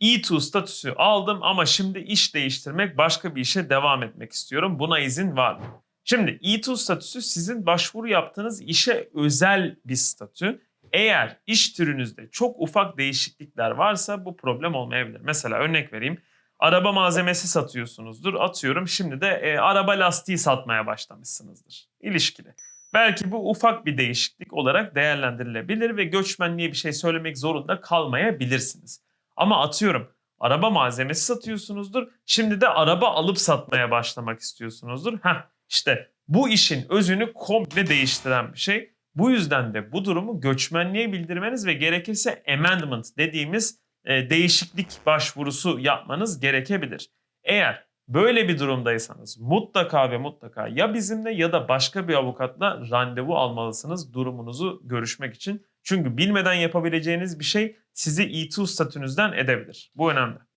E2 statüsü aldım ama şimdi iş değiştirmek, başka bir işe devam etmek istiyorum. Buna izin var mı? Şimdi E2 statüsü sizin başvuru yaptığınız işe özel bir statü. Eğer iş türünüzde çok ufak değişiklikler varsa bu problem olmayabilir. Mesela örnek vereyim. Araba malzemesi satıyorsunuzdur. Atıyorum şimdi de e, araba lastiği satmaya başlamışsınızdır. İlişkili. Belki bu ufak bir değişiklik olarak değerlendirilebilir ve göçmenliğe bir şey söylemek zorunda kalmayabilirsiniz. Ama atıyorum araba malzemesi satıyorsunuzdur. Şimdi de araba alıp satmaya başlamak istiyorsunuzdur. Heh işte bu işin özünü komple değiştiren bir şey. Bu yüzden de bu durumu göçmenliğe bildirmeniz ve gerekirse amendment dediğimiz e, değişiklik başvurusu yapmanız gerekebilir. Eğer böyle bir durumdaysanız mutlaka ve mutlaka ya bizimle ya da başka bir avukatla randevu almalısınız durumunuzu görüşmek için. Çünkü bilmeden yapabileceğiniz bir şey sizi E2 statünüzden edebilir. Bu önemli.